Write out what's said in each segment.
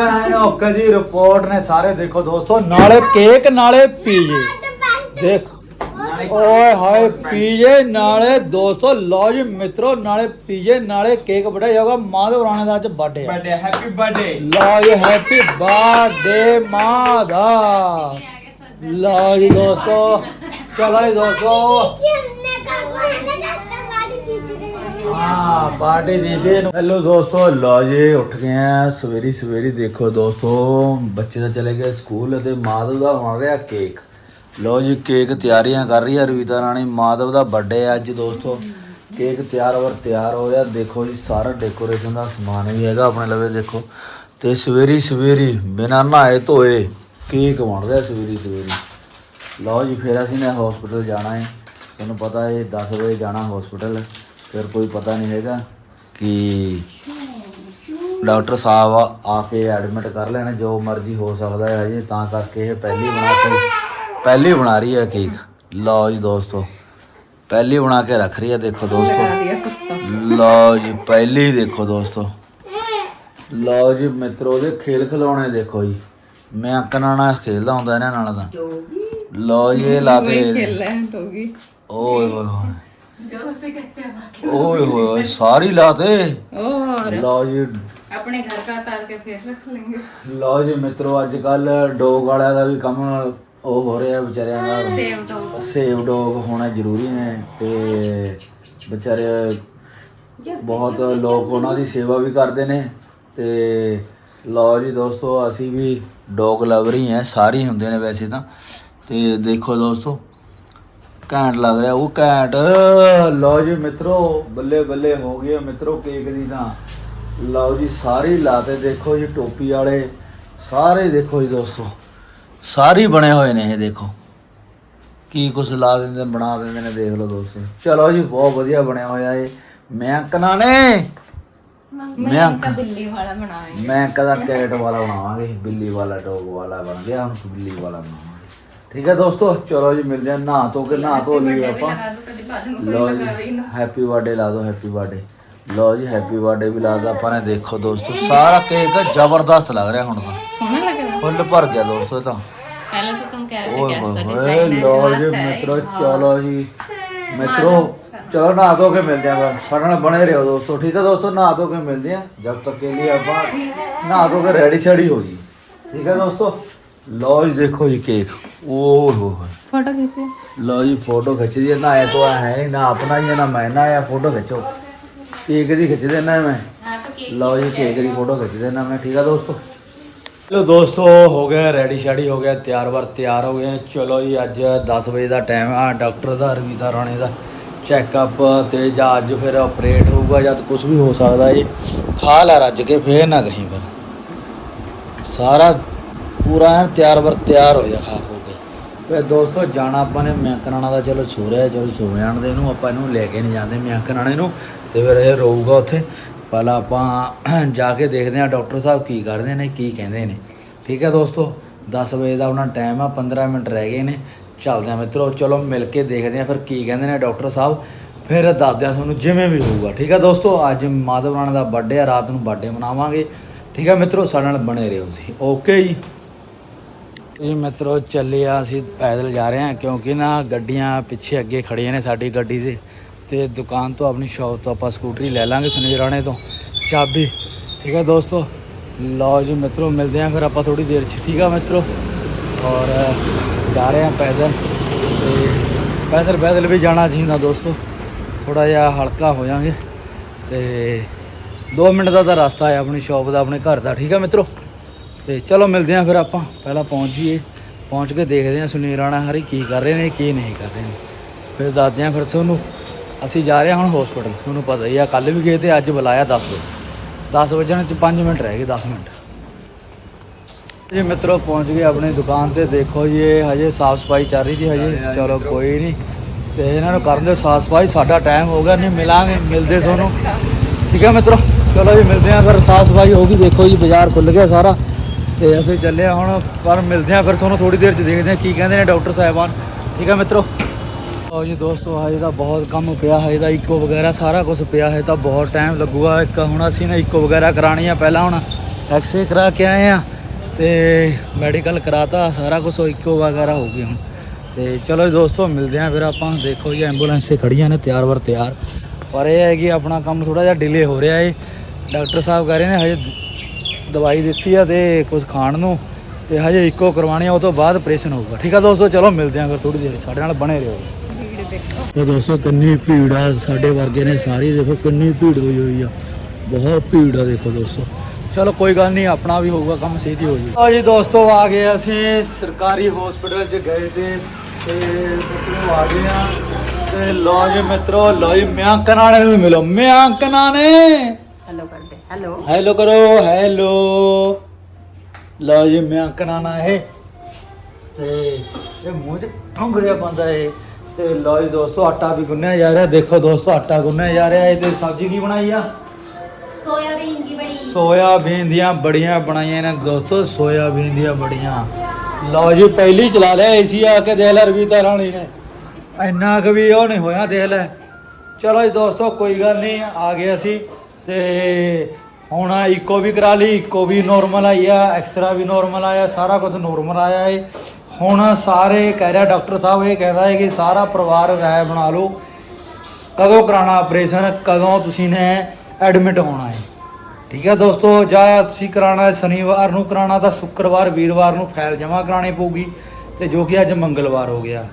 Okay ਜੀ report ਨੇ ਸਾਰੇ ਦੇਖੋ ਦੋਸਤੋ ਨਾਲੇ ਕੇਕ ਨਾਲੇ ਪੀਜੇ। ਦੇਖ। ਓਏ ਹਾਏ ਪੀਜੇ ਨਾਲੇ ਦੋਸਤੋ ਲਓ ਜੀ ਮਿੱਤਰੋ ਨਾਲੇ ਪੀਜੇ ਨਾਲੇ ਕੇਕ ਬੜਾ ਜਾਊਗਾ ਮਾਧਵ ਰਾਣੇ ਦਾ ਅੱਜ ਬਰਥਡੇ ਆ। ਬਰਥਡੇ ਹੈਪੀ ਬਰਥਡੇ ਲਓ ਜੀ ਹੈਪੀ ਬਰਥਡੇ ਮਾਧਾ ਲਓ ਜੀ ਦੋਸਤੋ ਚਲੋ ਜੀ ਦੋਸਤੋ। ਹਾਂ ਬਾਡੇ ਦੇ ਦੇ ਹੈਲੋ ਦੋਸਤੋ, ਲਓ ਜੀ, ਉੱਠ ਗਏ ਆ। ਸਵੇਰੀ ਸਵੇਰੀ ਦੇਖੋ ਦੋਸਤੋ, ਬੱਚੇ ਦਾ ਚਲੇ ਗਏ ਸਕੂਲ ਅਤੇ ਮਾਧਵ ਦਾ ਬਣ ਰਿਹਾ ਕੇਕ। ਲਓ ਜੀ, ਕੇਕ ਤਿਆਰੀਆਂ ਕਰ ਰਹੀ ਹੈ ਰਵੀਤਾ ਰਾਣੀ। ਮਾਧਵ ਦਾ ਬਰਥਡੇ ਹੈ ਅੱਜ ਦੋਸਤੋ। ਕੇਕ ਤਿਆਰ ਵਰ ਤਿਆਰ ਹੋ ਰਿਹਾ। ਦੇਖੋ ਜੀ, ਸਾਰਾ ਡੈਕੋਰੇਸ਼ਨ ਦਾ ਸਮਾਨ ਵੀ ਹੈਗਾ ਆਪਣੇ ਲਵੇ, ਦੇਖੋ। ਤੇ ਸਵੇਰੀ ਸਵੇਰੀ, ਬਿਨਾਂ ਨਹਾਏ ਧੋਏ, ਕੇਕ ਬਣ ਰਿਹਾ ਸਵੇਰੀ ਸਵੇਰੀ। ਲਓ ਜੀ, ਫਿਰ ਅਸੀਂ ਨੇ ਹਸਪੀਟਲ ਜਾਣਾ ਹੈ ਤੁਹਾਨੂੰ ਪਤਾ ਹੈ 10 ਵਜੇ ਜਾਣਾ ਹਸਪੀਟਲ ਫਿਰ ਕੋਈ ਪਤਾ ਨਹੀਂ ਹੈਗਾ ਕਿ ਡਾਕਟਰ ਸਾਹਿਬ ਆ ਕੇ ਐਡਮਿਟ ਕਰ ਲੈਣਾ ਜੋ ਮਰਜ਼ੀ ਹੋ ਸਕਦਾ ਹੈ ਹਜੇ ਤਾਂ ਕਰਕੇ ਇਹ ਪਹਿਲੀ ਬਣਾ ਕੇ ਪਹਿਲੀ ਬਣਾ ਰਹੀ ਹੈ ਕੇਕ ਲਓ ਜੀ ਦੋਸਤੋ ਪਹਿਲੀ ਬਣਾ ਕੇ ਰੱਖ ਰਹੀ ਹੈ ਦੇਖੋ ਦੋਸਤੋ। ਲਓ ਜੀ ਪਹਿਲੀ ਦੇਖੋ ਦੋਸਤੋ। ਲਓ ਜੀ ਮਿੱਤਰੋ ਦੇ ਖੇਲ ਖਿਲਾਉਣੇ ਦੇਖੋ ਜੀ। ਮੈਂ ਅੰਕਨਾਂ ਨਾਲ ਖੇਲਦਾ ਹੁੰਦਾ ਇਹਨਾਂ ਨਾਲ ਤਾਂ। ਲਓ ਜੀ ਇਹ ਲਾਤੇ ਓਏ ਹੋਏ। ਹੋਏ ਓਏ ਹੋਏ ਹੋਏ ਸਾਰੀ ਲਾਤੇ और ਲਓ ਜੀ अपने घर का तार के फिर रख लेंगे ਲਓ ਜੀ ਮਿੱਤਰੋ ਅੱਜ ਕੱਲ ਡੋਗ ਵਾਲਿਆਂ ਦਾ ਵੀ ਕੰਮ ਉਹ ਹੋ ਰਿਹਾ ਵਿਚਾਰਿਆਂ ਦਾ सेव डॉग ਸੇਵ ਡੋਗ ਹੋਣਾ ਜ਼ਰੂਰੀ ਨੇ ਤੇ ਵਿਚਾਰੇ ਬਹੁਤ ਲੋਕ ਉਹਨਾਂ ਦੀ ਸੇਵਾ ਵੀ ਕਰਦੇ ਨੇ ਤੇ ਲਓ ਜੀ ਦੋਸਤੋ ਅਸੀਂ ਵੀ ਡੋਗ ਲਵਰ ਹੀ ਹਾਂ ਸਾਰੇ ਹੀ ਹੁੰਦੇ ਨੇ ਵੈਸੇ ਤਾਂ ਤੇ ਦੇਖੋ ਦੋਸਤੋ ਘੈਂਟ ਲੱਗ ਰਿਹਾ ਉਹ ਘੈਂਟ। ਲਓ ਜੀ ਮਿੱਤਰੋ ਬੱਲੇ ਬੱਲੇ ਹੋ ਗਏ ਮਿੱਤਰੋ ਕੇਕ ਦੀ ਤਾਂ। ਲਓ ਜੀ ਸਾਰੇ ਲਾਤੇ ਦੇਖੋ ਜੀ ਟੋਪੀ ਵਾਲੇ। ਸਾਰੇ ਦੇਖੋ ਜੀ ਦੋਸਤੋ ਸਾਰੇ ਬਣੇ ਹੋਏ ਨੇ ਇਹ ਦੇਖੋ। ਕੀ ਕੁਝ ਲਾ ਦਿੰਦੇ ਬਣਾ ਦਿੰਦੇ ਨੇ ਦੇਖ ਲਓ ਦੋਸਤੋ। ਚਲੋ ਜੀ ਬਹੁਤ ਵਧੀਆ ਬਣਿਆ ਹੋਇਆ ਏ ਮੈਂ ਕਨਾ ਨੇ? ਮੈਂ ਕਦਾ ਵਾਲਾ ਬਣਾਵਾਂਗੇ ਮੈਂ ਕਦਾ ਕੈਟ ਵਾਲਾ ਬਣਾਵਾਂਗੇ। ਬਿੱਲੀ ਵਾਲਾ ਡੋਗ ਵਾਲਾ ਬਣ ਗਿਆ ਹੁਣ ਬਿੱਲੀ ਵਾਲਾ ਬਣਾਵਾਂਗੇ। ਠੀਕ ਹੈ ਦੋਸਤੋ ਚਲੋ ਜੀ ਮਿਲਦੇ ਆ ਨਹਾ ਧੋ ਕੇ ਨਹਾ ਧੋ ਲਈ ਆਪਾਂ। ਲੋ ਜੀ ਹੈਪੀ ਬਰਥਡੇ ਲਾ ਦੋ ਹੈਪੀ ਬਰਥਡੇ ਲੋ ਜੀ ਹੈਪੀ ਬਰਥਡੇ ਵੀ ਲਾਦਾ ਆਪਾਂ ਨੇ ਦੇਖੋ ਦੋਸਤੋ ਸਾਰਾ ਕੇਕ ਜ਼ਬਰਦਸਤ ਲੱਗ ਰਿਹਾ ਹੁਣ। ਸੋਹਣਾ ਲੱਗ ਰਿਹਾ। ਫੁੱਲ ਭਰ ਗਿਆ ਦੋਸਤੋ ਤਾਂ। ਪਹਿਲਾਂ ਤਾਂ ਤੁਮ ਕਹਿ ਰਹੇ ਸੀ ਕਿ ਜੀ ਮਿੱਤਰੋ ਚਲੋ ਜੀ। ਮਿੱਤਰੋ ਚਲੋ ਨਹਾ ਧੋ ਕੇ ਮਿਲਦੇ ਆ ਸਾਡੇ ਨਾਲ ਬਣੇ ਰਹੋ ਦੋਸਤੋ। ਠੀਕ ਹੈ ਦੋਸਤੋ ਨਹਾ ਧੋ ਕੇ ਮਿਲਦੇ ਆ ਜਦ ਤੱਕ ਕੇ ਲਈ ਆਪਾਂ ਨਹਾ ਧੋ ਕੇ ਰੈਡੀ ਸ਼ੈਡੀ ਹੋ ਜੀ ਠੀਕ ਹੈ ਦੋਸਤੋ। ਲਓ ਜੀ ਦੇਖੋ ਜੀ ਕੇਕ। ਓਹ ਹੋ ਹੋ। ਫੋਟੋ ਖਿੱਚੇ। ਲਓ ਜੀ ਫੋਟੋ ਖਿੱਚਦੀ ਹੈ ਨਾ ਐ ਤੋ ਹੈ ਨਾ ਆਪਣਾ ਹੀ ਹੈ ਨਾ ਮੈਂ ਨਾ ਆ ਫੋਟੋ ਖਿੱਚੋ। ਕੇਕ ਦੀ ਖਿੱਚ ਦੇਣਾ ਮੈਂ। ਲਓ ਜੀ ਕੇਕ ਦੀ ਫੋਟੋ ਖਿੱਚ ਦੇਣਾ ਮੈਂ। ਠੀਕ ਆ ਦੋਸਤੋ? ਚਲੋ ਦੋਸਤੋ ਹੋ ਗਿਆ ਰੈਡੀ ਸ਼ੈਡੀ ਹੋ ਗਿਆ ਤਿਆਰ ਵਰ ਤਿਆਰ ਹੋ ਗਏ। ਚਲੋ ਜੀ ਅੱਜ 10 ਵਜੇ ਦਾ ਟਾਈਮ ਆ ਡਾਕਟਰ ਦਾ ਰਵੀਦਾ ਰਾਣੇ ਦਾ ਚੈੱਕਅਪ ਤੇ ਜਾਂ ਅੱਜ ਫਿਰ ਆਪਰੇਟ ਹੋਊਗਾ ਜਾਂ ਕੁਝ ਵੀ ਹੋ ਸਕਦਾ ਜੀ। ਖਾ ਲੈ ਰੱਜ ਕੇ ਫੇਰ ਨਾ ਕਹੀਂ ਪਰ ਸਾਰਾ ਪੂਰਾ ਐਨ ਤਿਆਰ ਵਰ ਤਿਆਰ ਹੋ ਜਾ, ਖਾ ਹੋ ਕੇ। ਫਿਰ ਦੋਸਤੋ, ਜਾਣਾ ਆਪਾਂ ਨੇ ਮਿਆਂਕਨਾਣਾ ਦਾ। ਚਲੋ ਸੋ ਰਿਹਾ ਚਲੋ ਸੋ ਜਾਣ ਦੇ ਇਹਨੂੰ, ਆਪਾਂ ਇਹਨੂੰ ਲੈ ਕੇ ਨਹੀਂ ਜਾਂਦੇ ਮਿਆਂਕਨਾਣੇ ਨੂੰ। ਤੇ ਫਿਰ ਇਹ ਰਹੂਗਾ ਉੱਥੇ। ਪਹਿਲਾਂ ਆਪਾਂ ਜਾ ਕੇ ਦੇਖਦੇ ਹਾਂ ਡਾਕਟਰ ਸਾਹਿਬ ਕੀ ਕਰਦੇ ਨੇ, ਕੀ ਕਹਿੰਦੇ ਨੇ। ਠੀਕ ਹੈ ਦੋਸਤੋ 10 ਵਜੇ ਦਾ ਉਹਨਾਂ ਟਾਈਮ ਆ 15 ਮਿੰਟ ਰਹਿ ਗਏ ਨੇ। ਚੱਲਦੇ ਆ ਮਿੱਤਰੋ, ਚਲੋ ਮਿਲ ਕੇ ਦੇਖਦੇ ਆ ਫਿਰ ਕੀ ਕਹਿੰਦੇ ਨੇ ਡਾਕਟਰ ਸਾਹਿਬ। ਫਿਰ ਦੱਸਦੇ ਆ ਤੁਹਾਨੂੰ ਜਿਵੇਂ ਵੀ ਹੋਊਗਾ। ਠੀਕ ਹੈ ਦੋਸਤੋ, ਅੱਜ ਮਾਧਵ ਰਾਣਾ ਦਾ ਬਰਥਡੇ ਆ, ਰਾਤ ਨੂੰ ਬਰਥਡੇ ਮਨਾਵਾਂਗੇ। ਠੀਕ ਹੈ ਮਿੱਤਰੋ, ਸਾਡੇ ਨਾਲ ਬਣੇ ਰਹੋ ਤੁਸੀਂ। ਓਕੇ ਜੀ। ਇਹ ਮਿੱਤਰੋ ਚੱਲੇ ਆ, ਅਸੀਂ ਪੈਦਲ ਜਾ ਰਹੇ ਹਾਂ ਕਿਉਂਕਿ ਨਾ ਗੱਡੀਆਂ ਪਿੱਛੇ ਅੱਗੇ ਖੜੀਆਂ ਨੇ ਸਾਡੀ ਗੱਡੀ ਦੇ। ਤੇ ਦੁਕਾਨ ਤੋਂ ਆਪਣੀ ਸ਼ਾਪ ਤੋਂ ਆਪਾਂ ਸਕੂਟਰੀ ਲੈ ਲਾਂਗੇ ਸੁਨੀਲ ਰਾਣੇ ਤੋਂ। ਚਾਬੀ, ਠੀਕ ਹੈ ਦੋਸਤੋ? ਲਓ ਜੀ ਮਿੱਤਰੋ, ਮਿਲਦੇ ਹਾਂ ਫਿਰ ਆਪਾਂ ਥੋੜੀ ਦੇਰ 'ਚ, ਠੀਕ ਆ ਮਿੱਤਰੋ? ਔਰ, ਜਾ ਰਹੇ ਹਾਂ ਪੈਦਲ। ਤੇ ਪੈਦਲ ਪੈਦਲ ਵੀ ਜਾਣਾ ਚਾਹੀਦਾ ਦੋਸਤੋ। ਥੋੜਾ ਜਿਹਾ ਹਲਕਾ ਹੋ ਜਾਾਂਗੇ ਤੇ 2 ਮਿੰਟ ਦਾ ਤਾਂ ਰਸਤਾ ਹੈ ਆਪਣੀ ਸ਼ਾਪ ਦਾ, ਆਪਣੇ ਘਰ ਦਾ, ਠੀਕ ਆ ਮਿੱਤਰੋ? ਤੇ ਚਲੋ ਮਿਲਦੇ ਹਾਂ ਫਿਰ ਆਪਾਂ ਪਹਿਲਾਂ ਪਹੁੰਚ ਜੀਏ ਪਹੁੰਚ ਕੇ ਦੇਖਦੇ ਹਾਂ ਸੁਨੀਲ ਰਾਣਾ ਹਰੀ ਕੀ ਕਰ ਰਹੇ ਨੇ ਕੀ ਨਹੀਂ ਕਰ ਰਹੇ ਨੇ। ਫਿਰ ਦੱਸਦੇ ਹਾਂ ਫਿਰ ਤੁਹਾਨੂੰ ਅਸੀਂ ਜਾ ਰਹੇ ਹਾਂ ਹੁਣ ਹਸਪੀਟਲ ਤੁਹਾਨੂੰ ਪਤਾ ਹੀ ਆ ਕੱਲ ਵੀ ਗਏ ਤੇ ਅੱਜ ਬੁਲਾਇਆ 10 ਵਜੇ। 10 ਵਜਣ ਚ 5 ਮਿੰਟ ਰਹਿ ਗਏ 10 ਮਿੰਟ। ਜੀ ਮਿੱਤਰੋ ਪਹੁੰਚ ਗਏ ਆਪਣੀ ਦੁਕਾਨ ਤੇ ਦੇਖੋ ਜੀ ਇਹ ਹਜੇ ਸਾਫ਼ ਸਫ਼ਾਈ ਚੱਲ ਰਹੀ ਜੀ ਹਜੇ। ਚਲੋ ਕੋਈ ਨਹੀਂ। ਤੇ ਇਹਨਾਂ ਨੂੰ ਕਰਨ ਦਿਓ ਸਾਫ਼ ਸਫ਼ਾਈ ਸਾਡਾ ਟਾਈਮ ਹੋ ਗਿਆ ਨਹੀਂ ਮਿਲਾਂਗੇ ਮਿਲਦੇ ਤੁਹਾਨੂੰ। ਠੀਕ ਹੈ ਮਿੱਤਰੋ ਚਲੋ ਜੀ ਮਿਲਦੇ ਹਾਂ ਫਿਰ ਸਾਫ਼ ਸਫ਼ਾਈ ਹੋ ਗਈ ਦੇਖੋ ਜੀ ਬਾਜ਼ਾਰ ਖੁੱਲ ਗਿਆ ਸਾਰਾ। ਤੇ ਅਸੀਂ ਚੱਲੇ ਹਾਂ ਹੁਣ, ਪਰ ਮਿਲਦੇ ਹਾਂ ਫਿਰ ਤੁਹਾਨੂੰ ਥੋੜੀ ਦੇਰ ਚ ਦੇਖਦੇ ਹਾਂ ਕੀ ਕਹਿੰਦੇ ਨੇ ਡਾਕਟਰ ਸਾਹਿਬਾਨ। ਠੀਕ ਆ ਮਿੱਤਰੋ? ਆਓ ਜੀ ਦੋਸਤੋ ਹਜੇ ਤਾਂ ਬਹੁਤ ਕੰਮ ਪਿਆ ਹਜੇ ਤਾਂ ਇਕੋ ਵਗੈਰਾ ਸਾਰਾ ਕੁਝ ਪਿਆ ਹੈ ਤਾਂ ਬਹੁਤ ਟਾਈਮ ਲੱਗੂਗਾ। ਇੱਕ ਹੁਣ ਅਸੀਂ ਨਾ ਇਕੋ ਵਗੈਰਾ ਕਰਾਣੀ ਆ, ਪਹਿਲਾਂ ਹੁਣ ਐਕਸਰੇ ਕਰਾ ਕੇ ਆਏ ਆ ਤੇ ਮੈਡੀਕਲ ਕਰਾਤਾ, ਸਾਰਾ ਕੁਝ ਇੱਕੋ ਵਗੈਰਾ ਹੋ ਗਿਆ ਹੁਣ। ਤੇ ਚਲੋ ਜੀ ਦੋਸਤੋ, ਮਿਲਦੇ ਆ ਫਿਰ ਆਪਾਂ। ਦੇਖੋ ਜੀ ਐਂਬੂਲੈਂਸ ਤੇ ਖੜੀਆਂ ਨੇ, ਤਿਆਰ ਵਰ ਤਿਆਰ। ਪਰ ਇਹ ਹੈ ਕਿ ਆਪਣਾ ਕੰਮ ਥੋੜਾ ਜਿਹਾ ਡਿਲੇ ਹੋ ਰਿਹਾ ਏ। ਡਾਕਟਰ ਸਾਹਿਬ ਕਹਿ ਰਹੇ ਨੇ, ਹਜੇ ਦਵਾਈ ਦਿੱਤੀ ਆ ਤੇ ਕੁਝ ਖਾਣ ਨੂੰ ਤੇ ਹਜੇ ਇੱਕੋ ਕਰਵਾਉਣੀ ਆ ਉਹ ਤੋਂ ਬਾਅਦ ਆਪਰੇਸ਼ਨ ਹੋਊਗਾ। ਠੀਕ ਆ ਦੋਸਤੋ ਚਲੋ ਮਿਲਦੇ ਆ ਫਿਰ ਥੋੜੀ ਦੇਰ ਸਾਡੇ ਨਾਲ ਬਣੇ ਰਹੋ। ਤੇ ਦੋਸਤੋ ਕਿੰਨੀ ਭੀੜ ਆ ਸਾਡੇ ਵਰਗੇ ਨੇ ਸਾਰੀ ਦੇਖੋ ਕਿੰਨੀ ਭੀੜ ਹੋਈ ਹੋਈ ਆ। ਬਹੁਤ ਭੀੜ ਆ ਦੇਖੋ ਦੋਸਤੋ। ਚਲੋ ਕੋਈ ਗੱਲ ਨਹੀਂ ਆਪਣਾ ਵੀ ਹੋਊਗਾ ਕੰਮ ਛੇਤੀ ਹੋ ਜੀ। ਆ ਜੀ ਦੋਸਤੋ ਆ ਗਏ ਅਸੀਂ ਸਰਕਾਰੀ ਹਸਪੀਟਲ 'ਚ ਗਏ ਤੇ ਤੇ ਮਿੱਤਰੋ ਆ ਗਏ ਆ। ਤੇ ਲੋ ਜੀ ਮਿੱਤਰੋ ਲੋ ਜੀ ਮਿਆਂਕਨ ਵਾਲੇ ਨੂੰ ਵੀ ਮਿਲੋ। ਮਿਆਂਕਨਾਂ ਨੇ। ਹੈਲੋ ਕਰਦੇ ਹੈਲੋ। ਹੈਲੋ ਕਰੋ ਹੈਲੋ। ਲਓ ਜੀ ਮੈਂ ਕਰਾਣਾ ਹੈ ਤੇ ਇਹ ਮੂੰਹ 'ਚ ਠੰਗੜਿਆ ਬੰਦਾ ਇਹ। ਤੇ ਲਓ ਜੀ ਦੋਸਤੋ ਆਟਾ ਵੀ ਗੁੰਨਿਆ ਜਾ ਰਿਹਾ। ਦੇਖੋ ਦੋਸਤੋ ਆਟਾ ਗੁੰਨਿਆ ਜਾ ਰਿਹਾ। ਇਹ ਤੇ ਸਬਜ਼ੀ ਕੀ ਬਣਾਈ ਆ? ਸੋਇਆਬੀਨ ਦੀ ਬੜੀ ਸੋਇਆਬੀਨ ਦੀਆਂ ਬੜੀਆਂ ਬਣਾਈਆਂ ਇਹਨਾਂ ਦੋਸਤੋ ਸੋਇਆਬੀਨ ਦੀਆਂ ਬੜੀਆਂ। ਲਓ ਜੀ ਪਹਿਲੀ ਚਲਾ ਲਿਆ ਏਸੀ ਆ ਕੇ ਦੇਖ ਲੈ ਰਵੀਤਾ ਰਾਣੀ ਨੇ। ਇੰਨਾ ਕੁ ਵੀ ਉਹ ਨਹੀਂ ਹੋਇਆ ਦੇਖ ਲੈ। ਚਲੋ ਜੀ ਦੋਸਤੋ ਕੋਈ ਗੱਲ ਨਹੀਂ ਆ ਗਏ ਅਸੀਂ। ਤੇ ਹੁਣ ਇਕੋ ਵੀ ਕਰਾ ਲਈ, ਇਕੋ ਵੀ ਨੋਰਮਲ ਆਈ ਆ ਐਕਸਰਾ ਵੀ ਨੋਰਮਲ ਆਇਆ, ਸਾਰਾ ਕੁਝ ਨੋਰਮਲ ਆਇਆ ਏ। ਹੁਣ ਸਾਰੇ ਕਹਿ ਰਿਹਾ ਡਾਕਟਰ ਸਾਹਿਬ, ਇਹ ਕਹਿੰਦਾ ਹੈ ਕਿ ਸਾਰਾ ਪਰਿਵਾਰ ਰਾਏ ਬਣਾ ਲਓ। ਕਦੋਂ ਕਰਾਉਣਾ ਆਪਰੇਸ਼ਨ ਕਦੋਂ ਤੁਸੀਂ ਨੇ ਐਡਮਿਟ ਹੋਣਾ ਹੈ ਠੀਕ ਹੈ ਦੋਸਤੋ, ਜਾਂ ਤੁਸੀਂ ਕਰਾਉਣਾ ਹੈ ਸ਼ਨੀਵਾਰ ਨੂੰ ਕਰਾਉਣਾ ਤਾਂ ਸ਼ੁੱਕਰਵਾਰ, ਵੀਰਵਾਰ ਨੂੰ ਫਾਈਲ ਜਮ੍ਹਾਂ ਕਰਾਉਣੀ ਪਊਗੀ, ਤੇ ਜੋ ਕਿ ਅੱਜ ਮੰਗਲਵਾਰ ਹੋ ਗਿਆ।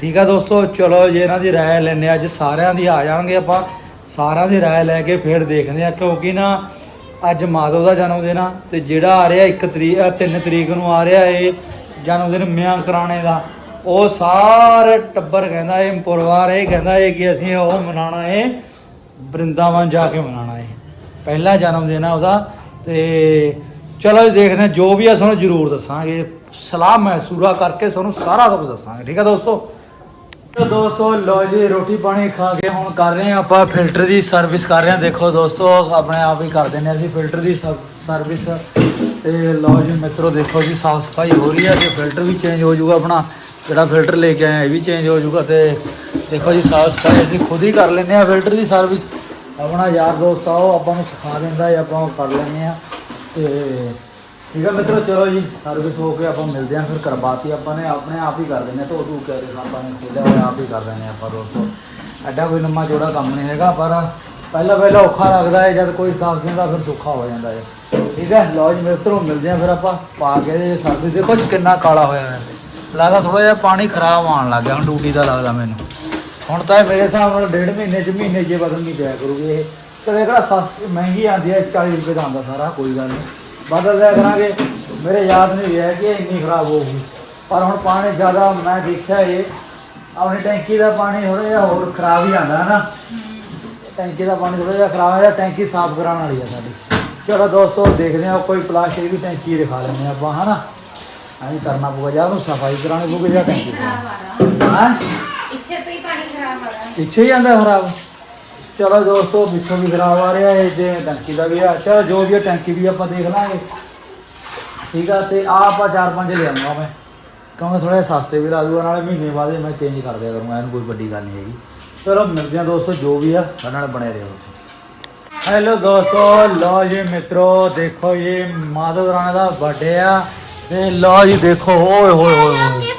ਠੀਕ ਹੈ ਦੋਸਤੋ, ਚਲੋ ਜੇ ਇਹਨਾਂ ਦੀ ਰਾਏ ਲੈਣੇ ਅੱਜ ਸਾਰਿਆਂ ਦੀ ਆ ਜਾਣਗੇ ਆਪਾਂ। ਸਾਰਿਆਂ ਦੀ ਰਾਏ ਲੈ ਕੇ ਫਿਰ ਦੇਖਦੇ ਆ ਕਿਉਂਕਿ ਨਾ ਅੱਜ ਮਾਧੋ ਦਾ ਜਨਮ ਦਿਨ ਆ ਤੇ ਜਿਹੜਾ ਆ ਰਿਹਾ 1 ਤਰੀਕ 3 ਤਰੀਕ ਨੂੰ ਆ ਰਿਹਾ ਇਹ ਜਨਮ ਦਿਨ ਮਿਆਂ ਕਰਾਣੇ ਦਾ। ਉਹ ਸਾਰੇ ਟੱਬਰ ਕਹਿੰਦਾ ਇਹ ਪਰਿਵਾਰ, ਇਹ ਕਹਿੰਦਾ ਇਹ ਕਿ ਅਸੀਂ ਉਹ ਮਨਾਉਣਾ ਹੈ ਬ੍ਰਿੰਦਾਵਨ ਜਾ ਕੇ ਮਨਾਉਣਾ ਹੈ ਪਹਿਲਾ ਜਨਮ ਦਿਨ ਆ ਉਹਦਾ ਤੇ ਚਲੋ ਦੇਖਦੇ ਹਾਂ, ਜੋ ਵੀ ਆ ਤੁਹਾਨੂੰ ਜ਼ਰੂਰ ਦੱਸਾਂਗੇ। ਸਲਾਹ ਮਹਿਸੂਰਾ ਕਰਕੇ ਤੁਹਾਨੂੰ ਸਾਰਾ ਕੁਝ ਦੱਸਾਂਗੇ। ਠੀਕ ਆ ਦੋਸਤੋ? ਤੋ ਦੋਸਤੋ ਲੋ ਜੀ, ਰੋਟੀ ਪਾਣੀ ਖਾ ਕੇ ਹੁਣ ਕਰ ਰਹੇ ਹਾਂ ਆਪਾਂ ਫਿਲਟਰ ਦੀ ਸਰਵਿਸ ਕਰ ਰਹੇ ਹਾਂ। ਦੇਖੋ ਦੋਸਤੋ, ਆਪਣੇ ਆਪ ਹੀ ਕਰ ਦਿੰਦੇ ਹਾਂ ਅਸੀਂ ਫਿਲਟਰ ਦੀ ਸਰਵਿਸ। ਤੇ ਲੋ ਜੀ, ਮਿੱਤਰੋ, ਦੇਖੋ ਜੀ, ਸਾਫ਼ ਸਫ਼ਾਈ ਹੋ ਰਹੀ ਹੈ। ਤੇ ਫਿਲਟਰ ਵੀ ਚੇਂਜ ਹੋ ਜਾਊਗਾ ਆਪਣਾ, ਜਿਹੜਾ ਫਿਲਟਰ ਲੈ ਕੇ ਆਏ ਇਹ ਵੀ ਚੇਂਜ ਹੋ ਜਾਊਗਾ। ਤੇ ਦੇਖੋ ਜੀ, ਸਾਫ਼ ਸਫ਼ਾਈ ਅਸੀਂ ਖੁਦ ਹੀ ਕਰ ਲੈਂਦੇ ਹਾਂ ਫਿਲਟਰ ਦੀ ਸਰਵਿਸ। ਆਪਣਾ ਯਾਰ ਦੋਸਤ ਆ ਉਹ ਆਪਾਂ ਨੂੰ ਸਿਖਾ ਦਿੰਦਾ ਹੈ, ਆਪਾਂ ਉਹ ਕਰ ਲੈਂਦੇ ਆ ਤੇ ਠੀਕ ਹੈ ਮਿੱਤਰੋ, ਚਲੋ ਜੀ ਸਰਵਿਸ ਹੋ ਕੇ ਆਪਾਂ ਮਿਲਦੇ ਹਾਂ, ਫਿਰ ਕਰਵਾਤੀ ਆਪਾਂ ਨੇ, ਆਪਣੇ ਆਪ ਹੀ ਕਰ ਦਿੰਦੇ ਹਾਂ ਧੋ ਧੂ ਕੇ ਆਪਾਂ ਨੇ ਖੋਲਿਆ ਹੋਇਆ, ਆਪ ਹੀ ਕਰ ਦਿੰਦੇ ਹਾਂ ਆਪਾਂ ਦੋਸਤੋ ਐਡਾ ਕੋਈ ਲੰਮਾ ਜੋੜਾ ਕੰਮ ਨਹੀਂ ਹੈਗਾ, ਪਰ ਪਹਿਲਾਂ ਪਹਿਲਾਂ ਔਖਾ ਲੱਗਦਾ ਹੈ, ਜਦ ਕੋਈ ਦੱਸ ਦਿੰਦਾ, ਫਿਰ ਦੁੱਖਾ ਹੋ ਜਾਂਦਾ ਹੈ। ਠੀਕ ਹੈ, ਲਓ ਜੀ, ਮਿੱਤਰੋ, ਮਿਲਦੇ ਹਾਂ ਫਿਰ ਆਪਾਂ, ਪਾ ਕੇ ਇਹਦੇ ਸਰਵਿਸ ਦੇਖੋ ਜੀ, ਕਿੰਨਾ ਕਾਲਾ ਹੋਇਆ ਹੈ ਲੱਗਦਾ ਥੋੜਾ ਜਿਹਾ ਪਾਣੀ ਖਰਾਬ ਆਉਣ ਲੱਗ ਗਿਆ, ਹੁਣ ਡਿਊਟੀ ਦਾ ਲੱਗਦਾ ਮੈਨੂੰ। ਹੁਣ ਤਾਂ ਇਹ ਮੇਰੇ ਹਿਸਾਬ ਨਾਲ ਡੇਢ ਮਹੀਨੇ ਚ ਮਹੀਨੇ ਜੇ ਚ ਨਹੀਂ ਪਿਆ ਕਰੂਗੀ ਇਹ। ਕਦੇ ਕਿਹੜਾ ਸਸਤੀ ਮਹਿੰਗੀ ਆਉਂਦੀ ਹੈ 40 ਰੁਪਏ ਦਾ ਆਉਂਦਾ ਸਾਰਾ, ਕੋਈ ਗੱਲ ਨਹੀਂ। ਬਦਲ ਦਿਆ ਕਰਾਂਗੇ। ਮੇਰੇ ਯਾਦ ਨਹੀਂ ਰਿਹਾ ਕਿ ਇਹ ਇੰਨੀ ਖਰਾਬ ਹੋਊਗੀ ਪਰ ਹੁਣ ਪਾਣੀ ਜ਼ਿਆਦਾ ਮੈਂ ਦੇਖਿਆ ਇਹ। ਆਪਣੀ ਟੈਂਕੀ ਦਾ ਪਾਣੀ ਥੋੜਾ ਜਿਹਾ ਹੋਰ ਖਰਾਬ ਹੀ ਆਉਂਦਾ ਹੈ ਨਾ ਟੈਂਕੀ ਦਾ ਪਾਣੀ ਥੋੜਾ ਜਿਹਾ ਖਰਾਬ ਹੈ ਟੈਂਕੀ ਸਾਫ਼ ਕਰਾਉਣ ਵਾਲੀ ਹੈ ਸਾਡੀ। ਚਲੋ ਦੋਸਤੋ ਦੇਖਦੇ ਹਾਂ ਕੋਈ ਪਲਾਸਟਿਕ ਦੀ ਟੈਂਕੀ ਰਖਾ ਲੈਂਦੇ ਹਾਂ ਆਪਾਂ ਹਨਾ? ਐਂ ਕਰਨਾ ਪਊਗਾ ਜਾਂ ਉਹਨੂੰ ਸਫ਼ਾਈ ਕਰਾਉਣੀ ਪਊਗੀ ਜਾਂ ਟੈਂਕੀ ਹਾਂ? ਇੱਥੇ ਤੋਂ ਹੀ ਪਾਣੀ ਖਰਾਬ ਆ। ਰਿਹਾ ਪਿੱਛੇ ਹੀ ਆਂਦਾ ਖਰਾਬ। ਚਲੋ ਦੋਸਤੋ ਪਿੱਛੋਂ ਵੀ ਖਰਾਬ ਆ ਰਿਹਾ ਹੈ ਜੇ ਟੈਂਕੀ ਦਾ ਵੀ ਆ। ਚਲੋ ਜੋ ਵੀ ਹੈ ਟੈਂਕੀ ਵੀ ਆਪਾਂ ਦੇਖ ਲਾਂਗੇ। ਠੀਕ ਆ ਤੇ ਆ ਆਪਾਂ ਚਾਰ ਪੰਜ ਲਿਆਉਂਗਾ ਮੈਂ। ਕਿਉਂਕਿ ਥੋੜਾ ਸਸਤੇ ਵੀ ਲਾ ਦੂਗਾ ਨਾਲੇ ਮਹੀਨੇ ਬਾਅਦ ਮੈਂ ਚੇਂਜ ਕਰ ਦਿਆ ਕਰੂੰਗਾ ਇਹਨੂੰ ਕੋਈ ਵੱਡੀ ਗੱਲ ਨਹੀਂ ਹੈਗੀ। ਚਲੋ ਮਿਲਦੇ ਹਾਂ ਦੋਸਤੋ ਜੋ ਵੀ ਆ ਸਾਡੇ ਨਾਲ ਬਣੇ ਰਹੋ ਹੈਲੋ ਦੋਸਤੋ ਲਓ ਜੀ ਮਿੱਤਰੋ ਦੇਖੋ ਇਹ ਮਾਧਵ ਰਾਣਾ ਦਾ ਬਰਥਡੇ ਆ। ਤੇ ਲਓ ਜੀ ਦੇਖੋ ਓਏ ਹੋਏ ਹੋਏ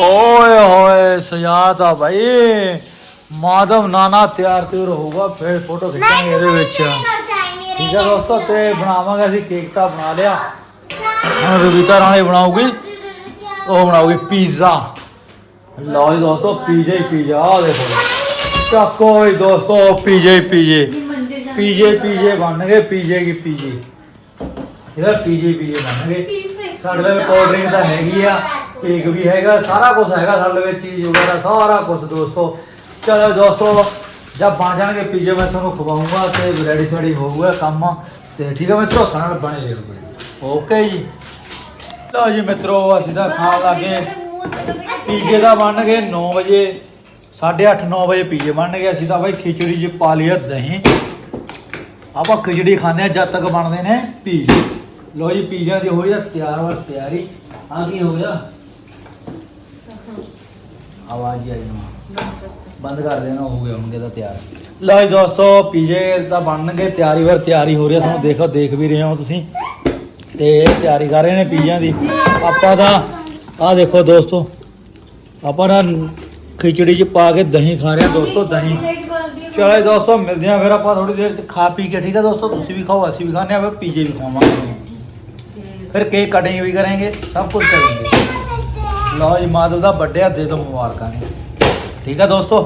ਓਏ ਹੋਏ ਸਜਾਤਾ ਭਾਈ। ਮਾਧਵ ਨਾਨਾ ਤਿਆਰ ਤਿਉਰ ਹੋਊਗਾ ਫਿਰ ਫੋਟੋ ਖਿੱਚਾਂਗੇ ਇਹਦੇ ਵਿੱਚ। ਠੀਕ ਹੈ ਦੋਸਤੋ ਤੇ ਬਣਾਵਾਂਗੇ ਅਸੀਂ ਕੇਕ ਤਾਂ ਬਣਾ ਲਿਆ। ਹੁਣ ਰਵੀਤਾ ਰਾਣੀ ਬਣਾਉਗੀ ਉਹ ਬਣਾਉਗੀ ਪੀਜ਼ਾ ਲਓ ਜੀ ਦੋਸਤੋ ਪੀਜ਼ਾ ਹੀ ਪੀਜ਼ਾ ਆ ਦੇਖੋ। ਚੱਕੋ ਜੀ ਦੋਸਤੋ ਪੀਜ਼ਾ ਹੀ ਪੀਜ਼ੇ ਪੀਜ਼ੇ ਪੀਜ਼ੇ ਬਣਨਗੇ ਪੀਜ਼ੇ ਕੀ ਪੀਜ਼ੇ ਇਹਦਾ ਪੀਜ਼ੇ ਪੀਜ਼ੇ ਬਣਨਗੇ। ਸਾਡੇ ਲਈ ਕੋਲਡ ਡਰਿੰਕ ਤਾਂ ਹੈਗੀ ਆ ਕੇਕ ਵੀ ਹੈਗਾ ਸਾਰਾ ਕੁਝ ਹੈਗਾ ਸਾਡੇ ਵਿੱਚ ਚੀਜ਼ ਵਗੈਰਾ ਸਾਰਾ ਕੁਝ ਦੋਸਤੋ। ਚਲੋ ਦੋਸਤੋ ਜਦ ਬਣ ਜਾਣਗੇ ਪੀਜ਼ੇ ਮੈਂ ਤੁਹਾਨੂੰ ਖਵਾਉਂਗਾ ਤੇ ਰੈਡੀ ਸੈਡੀ ਹੋਊਗਾ ਕੰਮ। ਤੇ ਠੀਕ ਹੈ ਮਿੱਤਰੋ ਨਾਲ ਬਣੇ ਰਹੋ ਓਕੇ ਜੀ। ਲਓ ਜੀ ਮਿੱਤਰੋ ਅਸੀਂ ਤਾਂ ਖਾਣ ਲੱਗੇ ਪੀਜ਼ੇ ਦਾ ਬਣਨਗੇ 9 ਵਜੇ 8:30 9 ਵਜੇ ਪੀਜ਼ੇ ਬਣਨਗੇ ਅਸੀਂ ਤਾਂ ਬਾਈ ਖਿਚੜੀ 'ਚ ਪਾ ਲਿਆ ਦਹੀਂ। ਆਪਾਂ ਖਿਚੜੀ ਖਾਂਦੇ ਆ ਜਦ ਤੱਕ ਬਣਦੇ ਨੇ ਪੀਜ਼ੇ। ਲੋ ਜੀ ਪੀਜ਼ਾ ਦੀ ਹੋਈ ਆ ਤਿਆਰ ਵਰ ਤਿਆਰੀ। ਆ ਕੀ ਹੋ ਗਿਆ? ਆਵਾਜ਼ ਆਈ ਨਾ। ਬੰਦ ਕਰ ਦੇਣਾ ਹੋ ਗਏ ਹੋਣਗੇ ਤਾਂ ਤਿਆਰ। ਲਓ ਜੀ ਦੋਸਤੋ ਪੀਜ਼ੇ ਤਾਂ ਬਣਨਗੇ, ਤਿਆਰੀ ਵਰ ਤਿਆਰੀ ਹੋ ਰਹੀ ਹੈ ਤੁਹਾਨੂੰ ਦੇਖੋ, ਦੇਖ ਵੀ ਰਹੇ ਹੋ ਤੁਸੀਂ। ਤੇ ਇਹ ਤਿਆਰੀ ਕਰ ਰਹੇ ਨੇ ਪੀਜ਼ਿਆਂ ਦੀ। ਆਪਾਂ ਤਾਂ, ਆਹ ਦੇਖੋ ਦੋਸਤੋ, ਆਪਾਂ ਨਾ ਖਿਚੜੀ ਚ ਪਾ ਕੇ ਦਹੀਂ ਖਾ ਰਹੇ ਹਾਂ ਦੋਸਤੋ, ਦਹੀਂ। ਚਲੋ ਜੀ ਦੋਸਤੋ, ਮਿਲਦੇ ਹਾਂ ਫਿਰ ਆਪਾਂ ਥੋੜੀ ਦੇਰ ਚ ਖਾ ਪੀ ਕੇ, ਠੀਕ ਹੈ ਦੋਸਤੋ? ਤੁਸੀਂ ਵੀ ਖਾਓ, ਅਸੀਂ ਵੀ ਖਾਣੇ ਆ ਫਿਰ ਪੀਜੇ ਵੀ ਖਾਵਾਂਗੇ। ਫਿਰ ਕੇਕ ਕਟਿੰਗ ਵੀ ਕਰਾਂਗੇ, ਸਭ ਕੁਝ ਕਰਾਂਗੇ। ਲਓ ਜੀ, ਮਾਦਲ ਦਾ ਬਰਥਡੇ ਆ ਦੇ ਦੋ ਮੁਬਾਰਕਾਂ ਨੇ। ਠੀਕ ਆ ਦੋਸਤੋ?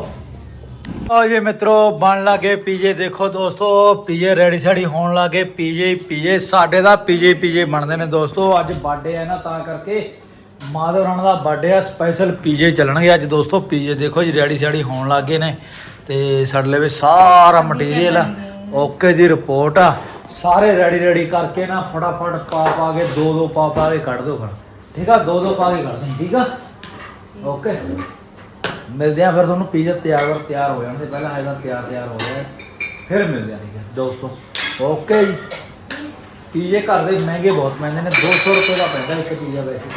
ਲਓ ਜੀ ਮਿੱਤਰੋ, ਬਣ ਲੱਗੇ ਪੀਜੇ। ਦੇਖੋ ਦੋਸਤੋ, ਪੀਜੇ ਰੈਡੀ ਸੈਡੀ ਹੋਣ ਲੱਗੇ। ਪੀਜੇ ਪੀਜੇ, ਸਾਡੇ ਦਾ ਪੀਜੇ ਪੀਜੇ ਬਣਦੇ ਨੇ ਦੋਸਤੋ। ਅੱਜ ਬਰਥਡੇ ਹੈ ਨਾ, ਤਾਂ ਕਰਕੇ ਮਾਧਵ ਰਾਣਾ ਦਾ ਬਰਥਡੇ ਆ। ਸਪੈਸ਼ਲ ਪੀਜੇ ਚੱਲਣਗੇ ਅੱਜ ਦੋਸਤੋ। ਪੀਜੇ ਦੇਖੋ ਜੀ, ਰੈਡੀ ਸੈਡੀ ਹੋਣ ਲੱਗੇ ਨੇ। ਤੇ ਸਾਡੇ ਲਈ ਵੀ ਸਾਰਾ ਮਟੀਰੀਅਲ ਆ। ਓਕੇ ਜੀ ਰਿਪੋਰਟ ਆ। ਸਾਰੇ ਰੈਡੀ ਰੈਡੀ ਕਰਕੇ ਨਾ ਫਟਾਫਟ ਪਾ ਪਾ ਕੇ ਦੋ ਦੋ ਪਾ ਪਾ ਕੇ ਕੱਢ ਦੋ ਫਿਰ। ਠੀਕ ਆ, ਦੋ ਦੋ ਪਾ ਕੇ ਕੱਢ ਦੇ ਠੀਕ ਆ? ਓਕੇ ਮਿਲਦੇ ਆ, ਫਿਰ ਤੁਹਾਨੂੰ ਪੀਜ਼ਾ ਤਿਆਰ ਵਰ ਤਿਆਰ ਹੋ ਜਾਣਗੇ ਪਹਿਲਾਂ ਇਹਦਾ ਤਿਆਰ ਤਿਆਰ ਹੋ ਗਿਆ ਫਿਰ ਮਿਲਦੇ ਆ ਦੋਸਤੋ। ਓਕੇ ਜੀ। ਪੀਜ਼ੇ ਘਰ ਦੇ ਮਹਿੰਗੇ ਬਹੁਤ ਮਹਿੰਗੇ ਨੇ 200 ਰੁਪਏ ਦਾ ਪੈਂਦਾ ਇੱਕ ਪੀਜ਼ਾ ਵੈਸੇ।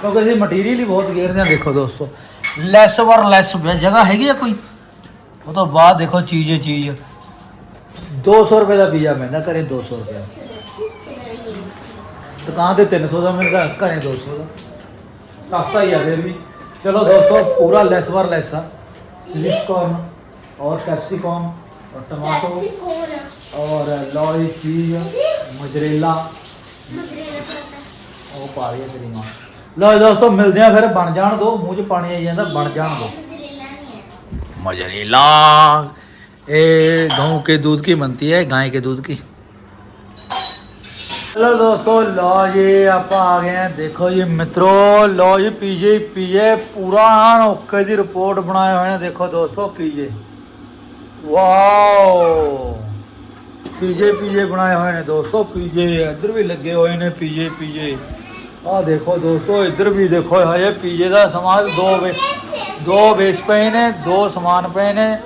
ਕਿਉਂਕਿ ਅਸੀਂ ਮਟੀਰੀਅਲ ਹੀ ਬਹੁਤ ਗੇਰਦੇ ਆ ਦੇਖੋ ਦੋਸਤੋ। ਲੈਸ ਵਰ ਲੈਸ ਜਗ੍ਹਾ ਹੈਗੀ ਆ ਕੋਈ? ਉਹ ਤੋਂ ਬਾਅਦ ਦੇਖੋ ਚੀਜ਼ ਹੈ ਚੀਜ਼। 200 ਰੁਪਏ ਦਾ ਪੀਜ਼ਾ ਪੈਂਦਾ, ਘਰੇ 200 ਰੁਪਏ ਦੁਕਾਨ ਤੇ 300 ਦਾ ਮਿਲਦਾ, ਘਰੇ 200 ਦਾ। ਸਸਤਾ ਹੀ ਆ ਫਿਰ ਵੀ। चलो दोस्तों पूरा लेस वर लेस है स्वीट कॉर्न और कैप्सिकॉम और टमाटो और लॉरी चीज मोजरेला ਉਹ ਪਾ ਰਹੀ ਹੈ ਤੇਰੀ ਮਾਂ ਲਓ ਦੋਸਤੋ ਮਿਲਦੇ ਆ ਫਿਰ ਬਣ ਜਾਣ ਦੋ ਮੂੰਹ 'ਚ ਪਾਣੀ ਆਈ ਜਾਂਦਾ ਬਣ ਜਾਣ ਦੋ मोजरेला ये गांव के दूध की बनती है गाय के दूध की ਹੈਲੋ ਦੋਸਤੋ ਲੋ ਜੀ, ਆਪਾਂ ਆ ਗਏ ਆ ਦੇਖੋ ਜੀ ਮਿੱਤਰੋ, ਲਓ ਜੀ, ਪੀਜੇ ਪੀਜੇ ਪੂਰਾ ਐਨ ਓਕੇ ਦੀ ਰਿਪੋਰਟ ਬਣਾਏ ਹੋਏ ਨੇ। ਦੇਖੋ ਦੋਸਤੋ, ਪੀਜੇ। ਵਾਓ। ਪੀਜੇ ਪੀਜੇ ਬਣਾਏ ਹੋਏ ਨੇ ਦੋਸਤੋ, ਪੀਜੇ ਇੱਧਰ ਵੀ ਲੱਗੇ ਹੋਏ ਨੇ, ਪੀਜੇ ਪੀਜੇ। ਆਹ ਦੇਖੋ ਦੋਸਤੋ, ਇੱਧਰ ਵੀ ਦੇਖੋ, ਹਜੇ ਪੀਜੇ ਦਾ ਸਮਾਨ ਦੋ ਵੇ, ਦੋ ਬੇਸ ਪਏ ਨੇ, ਦੋ ਸਮਾਨ ਪਏ ਨੇ।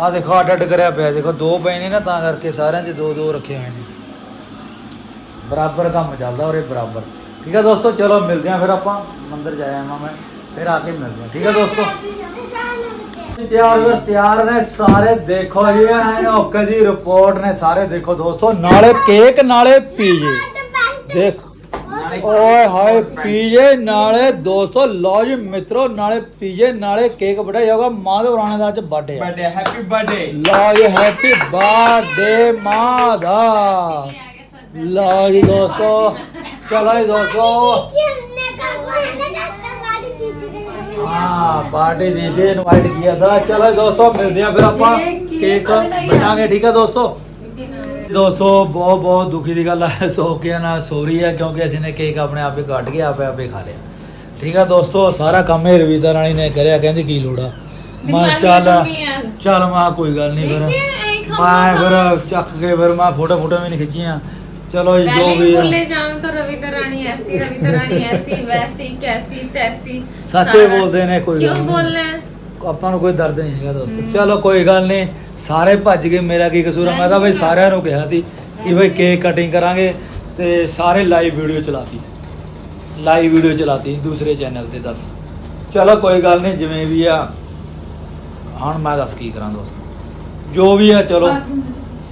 ਆਹ ਦੇਖੋ ਅੱਡ ਅੱਡ ਕਰਿਆ ਪਿਆ। ਦੇਖੋ, ਦੋ ਪਏ ਨੇ ਨਾ, ਤਾਂ ਕਰਕੇ ਸਾਰਿਆਂ 'ਚ ਦੋ ਦੋ ਰੱਖੇ ਹੋਏ ਨੇ। ਬਰਾਬਰ ਕੰਮ ਚੱਲਦਾ ਉਰੇ ਬਰਾਬਰ। ਠੀਕ ਹੈ ਦੋਸਤੋ ਚਲੋ ਮਿਲਦੇ ਆ ਫਿਰ ਆਪਾਂ। ਮੰਦਿਰ ਜਾ ਆਵਾਂ ਮੈਂ ਫਿਰ ਆ ਕੇ ਮਿਲਦੇ ਆ ਠੀਕ ਹੈ ਦੋਸਤੋ। ਤਿਆਰ ਫਿਰ ਤਿਆਰ ਨੇ ਸਾਰੇ ਦੇਖੋ ਜੀ ਐਨ ਓਕੇ ਦੀ ਰਿਪੋਰਟ ਨੇ ਸਾਰੇ ਦੇਖੋ ਦੋਸਤੋ। ਨਾਲੇ ਕੇਕ ਨਾਲੇ ਪੀਜੇ। ਦੇਖ। ਓਏ ਹਾਏ ਪੀਜੇ ਨਾਲੇ ਦੋਸਤੋ ਲਓ ਜੀ ਮਿੱਤਰੋ ਨਾਲੇ ਪੀਜੇ ਨਾਲੇ ਕੇਕ ਬੜਾ ਜਾਊਗਾ ਮਾਧਵ ਰਾਣੇ ਦਾ ਅੱਜ ਬਰਥਡੇ ਬਰਥਡੇ ਹੈਪੀ ਬਰਥਡੇ ਲਓ ਜੀ ਹੈਪੀ ਬਰਥਡੇ ਮਾਦਾ ਲਾ ਜੀ ਦੋਸਤੋ ਚਲੋ ਜੀ ਦੋਸਤੋ। ਹਾਂ ਪਾਰਟੀ ਦੇ ਜੇ ਇਨਵਾਈਟ ਕੀਤਾ ਦਾ ਚਲੋ ਦੋਸਤੋ ਮਿਲਦੇ ਆ ਫਿਰ ਆਪਾਂ ਕੇਕ ਬਣਾਗੇ ਠੀਕ ਹੈ ਦੋਸਤੋ? ਦੋਸਤੋ ਬਹੁਤ ਬਹੁਤ ਦੁਖੀ ਦੀ ਗੱਲ ਹੈ ਸੋ ਕੇ ਨਾ ਸੋਰੀ ਹੈ ਕਿਉਂਕਿ ਅਸੀਂ ਨੇ ਕੇਕ ਆਪਣੇ ਆਪੇ ਕੱਟ ਕੇ ਆਪੇ ਆਪੇ ਖਾ ਲਿਆ। ਠੀਕ ਹੈ ਦੋਸਤੋ ਸਾਰਾ ਕੰਮ ਇਹ ਰਵੀਦਾ ਰਾਣੀ ਨੇ ਕਰਿਆ ਕਹਿੰਦੀ ਕੀ ਲੋੜਾ ਮੈਂ ਚੱਲ ਚੱਲ ਮਾ ਕੋਈ ਗੱਲ ਨਹੀਂ ਫਿਰ। ਮੈਂ ਫਿਰ ਚੱਕ ਕੇ ਫਿਰ ਮੈਂ ਫੋਟੋ ਫੋਟੋ ਵੀ ਨਹੀਂ ਖਿੱਚੀਆਂ। ਚਲੋ ਜੀ ਜੋ ਵੀ बोले ਹੈ जाऊं तो रविता रानी ऐसी रविता रानी ऐसी वैसी कैसी तैसी ਸੱਚੇ सारा- ਬੋਲਦੇ ਨੇ ਕੋਈ क्यों ਗੱਲ ਨਹੀਂ बोल रहे हैं ਆਪਾਂ ਨੂੰ ਕੋਈ ਦਰਦ ਨਹੀਂ ਹੈਗਾ ਦੋਸਤੋ ਚਲੋ ਕੋਈ ਗੱਲ ਨਹੀਂ ਸਾਰੇ ਭੱਜ ਗਏ ਮੇਰਾ ਕੀ ਕਸੂਰ ਹੈ ਮੈਂ ਤਾਂ ਬਈ ਸਾਰਿਆਂ ਨੂੰ ਕਿਹਾ ਸੀ ਕਿ ਬਈ ਕੇਕ ਕਟਿੰਗ ਕਰਾਂਗੇ ਤੇ ਸਾਰੇ ਲਾਈਵ ਵੀਡੀਓ ਚਲਾਤੀ ਲਾਈਵ ਵੀਡੀਓ ਚਲਾਤੀ ਦੂਸਰੇ ਚੈਨਲ ਤੇ ਦੱਸ ਚਲੋ ਕੋਈ ਗੱਲ ਨਹੀਂ ਜਿਵੇਂ ਵੀ ਆ ਹੁਣ ਮੈਂ ਦੱਸ ਕੀ ਕਰਾਂ ਦੋਸਤੋ ਜੋ ਵੀ ਆ ਚਲੋ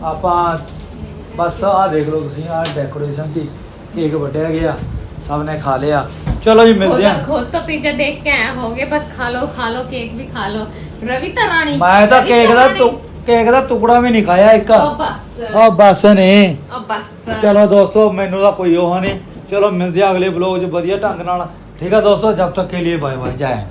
ਆਪਾਂ ਬਸ ਆਹ ਦੇਖ ਲਓ ਤੁਸੀਂ ਆਹ ਡੈਕੋਰੇਸ਼ਨ ਦੀ ਕੇਕ ਵੱਡਿਆ ਗਿਆ ਸਭ ਨੇ ਖਾ ਲਿਆ। ਚਲੋ ਜੀ ਮਿਲਦੇ ਆ ਖੁਦ ਤਾਂ ਪੀਜ਼ਾ ਦੇਖ ਕੇ ਆਏ ਹੋਗੇ ਬਸ ਖਾ ਲਓ ਖਾ ਲਓ ਕੇਕ ਵੀ ਖਾ ਲਓ। ਰਵੀ ਤਾਂ ਰਾਣੀ ਮੈਂ ਤਾਂ ਕੇਕ ਦਾ ਕੇਕ ਦਾ ਟੁਕੜਾ ਵੀ ਨਹੀਂ ਖਾਇਆ ਇੱਕ। ਉਹ ਬਸ। ਉਹ ਬਸ ਨੇ। ਉਹ ਬਸ। ਚਲੋ ਦੋਸਤੋ ਮੈਨੂੰ ਤਾਂ ਕੋਈ ਉਹ ਨਹੀਂ। ਚਲੋ ਮਿਲਦੇ ਆ ਅਗਲੇ ਬਲੌਗ 'ਚ ਵਧੀਆ ਢੰਗ ਨਾਲ। ਠੀਕ ਆ ਦੋਸਤੋ ਜਦ ਤੱਕ ਕੇ ਲਈ ਬਾਏ ਬਾਏ ਜਾਏ